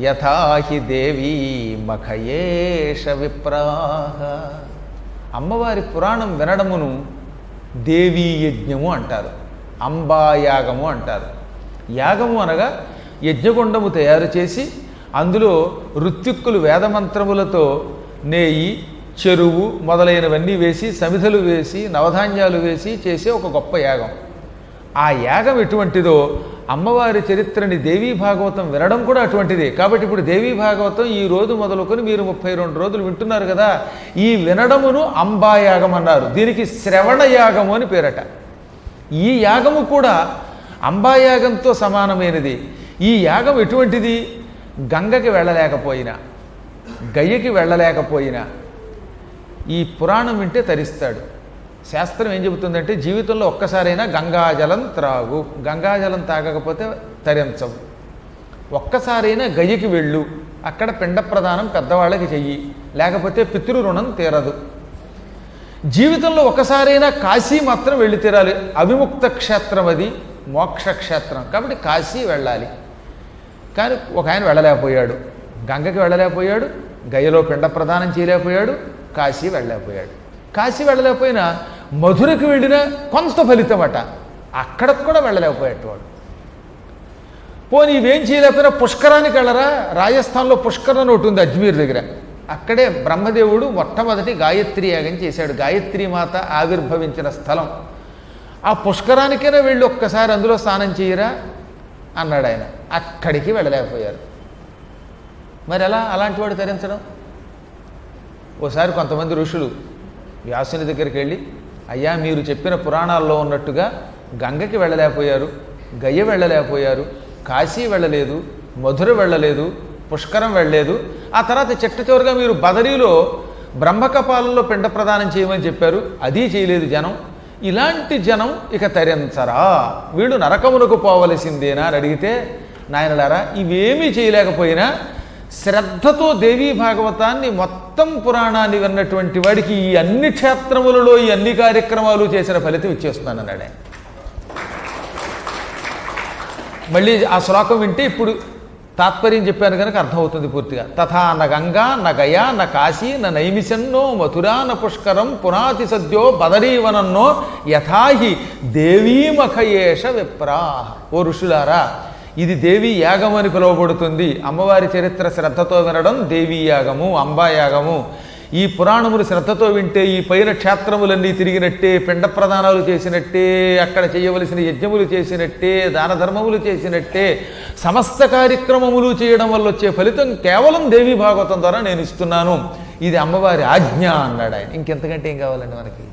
యథాహి దేవీ మఖయేష విప్రాహ. అమ్మవారి పురాణం వినడమును దేవీ యజ్ఞము అంటారు అంబాయాగము అంటారు. యాగము అనగా యజ్ఞగుండము తయారు చేసి అందులో ఋత్విక్కులు వేదమంత్రములతో నేయి చెరువు మొదలైనవన్నీ వేసి సమిధలు వేసి నవధాన్యాలు వేసి చేసే ఒక గొప్ప యాగం. ఆ యాగం ఎటువంటిదో అమ్మవారి చరిత్రని దేవీ భాగవతం వినడం కూడా అటువంటిదే. కాబట్టి ఇప్పుడు దేవీ భాగవతం ఈ రోజు మొదలుకొని మీరు ముప్పై రెండు రోజులు వింటున్నారు కదా ఈ వినడమును అంబాయాగం అన్నారు. దీనికి శ్రవణ యాగము అని పేరట. ఈ యాగము కూడా అంబాయాగంతో సమానమైనది. ఈ యాగం ఎటువంటిది? గంగకి వెళ్ళలేకపోయినా గయ్యకి వెళ్ళలేకపోయినా ఈ పురాణం వింటే తరిస్తాడు. శాస్త్రం ఏం చెబుతుందంటే జీవితంలో ఒక్కసారైనా గంగాజలం త్రాగు. గంగాజలం తాగకపోతే తరించవు. ఒక్కసారైనా గయ్యకి వెళ్ళు. అక్కడ పిండ ప్రదానం పెద్దవాళ్ళకి చెయ్యి. లేకపోతే పితృ రుణం తీరదు. జీవితంలో ఒకసారైనా కాశీ మాత్రం వెళ్ళి తీరాలి. అవిముక్త క్షేత్రం అది మోక్ష క్షేత్రం. కాబట్టి కాశీ వెళ్ళాలి. కానీ ఒక ఆయన వెళ్ళలేకపోయాడు. గంగకి వెళ్ళలేకపోయాడు. గయలో పిండ ప్రదానం చేయలేకపోయాడు. కాశీ వెళ్ళలేకపోయాడు. కాశీ వెళ్ళలేకపోయినా మధురకు వెళ్ళినా కొంత ఫలితం అట అక్కడికి కూడా వెళ్ళలేకపోయాడు వాడు. పోనీ ఇవేం చేయలేకపోయినా పుష్కరానికి వెళ్ళరా? రాజస్థాన్లో పుష్కరం అని ఒకటి ఉంది అజ్మీర్ దగ్గర. అక్కడే బ్రహ్మదేవుడు మొట్టమొదటి గాయత్రి యాగం చేశాడు. గాయత్రి మాత ఆవిర్భవించిన స్థలం. ఆ పుష్కరానికైనా వెళ్ళి ఒక్కసారి అందులో స్నానం చేయరా? అన్నాడు ఆయన. అక్కడికి వెళ్ళలేకపోయారు. మరి ఎలా అలాంటి వాడు తరించడం? ఓసారి కొంతమంది ఋషులు వ్యాసుని దగ్గరికి వెళ్ళి అయ్యా మీరు చెప్పిన పురాణాల్లో ఉన్నట్టుగా గంగకి వెళ్ళలేకపోయారు గయ్య వెళ్ళలేకపోయారు కాశీ వెళ్ళలేదు మధుర వెళ్ళలేదు పుష్కరం వెళ్ళలేదు. ఆ తర్వాత చెట్ట చివరిగా మీరు బదరీలో బ్రహ్మకపాలలో పిండ ప్రదానం చేయమని చెప్పారు. అది చేయలేదు జనం. ఇలాంటి జనం ఇక తరించరా? వీళ్ళు నరకమునకు పోవలసిందేనా అని అడిగితే నాయనలారా ఇవేమీ చేయలేకపోయినా శ్రద్ధతో దేవీ భాగవతాన్ని మొత్తం పురాణాన్ని విన్నటువంటి వాడికి ఈ అన్ని క్షేత్రములలో ఈ అన్ని కార్యక్రమాలు చేసిన ఫలితం ఇచ్చేస్తున్నాను మళ్ళీ ఆ శ్లోకం వింటే ఇప్పుడు తాత్పర్యం చెప్పాను కనుక అర్థమవుతుంది పూర్తిగా. తథా న గంగా న గయా న కాశీ న నైమిషన్నో మథురా న పుష్కరం పునాతి సద్యో బదరీవనన్నో యథాహి దేవీమఖయేష విప్రాహ. ఓ ఋషులారా ఇది దేవి యాగం అని పిలువబడుతుంది. అమ్మవారి చరిత్ర శ్రద్ధతో వినడం దేవీ యాగము అంబాయాగము ఈ పురాణములు శ్రద్ధతో వింటే ఈ పైన క్షేత్రములన్నీ తిరిగినట్టే పిండ ప్రదానాలు చేసినట్టే అక్కడ చేయవలసిన యజ్ఞములు చేసినట్టే దాన ధర్మములు చేసినట్టే సమస్త కార్యక్రమములు చేయడం వల్ల వచ్చే ఫలితం కేవలం దేవీ భాగవతం ద్వారా నేను ఇస్తున్నాను. ఇది అమ్మవారి ఆజ్ఞ అన్నాడు ఆయన. ఇంకెంతకంటే ఏం కావాలండి మనకి?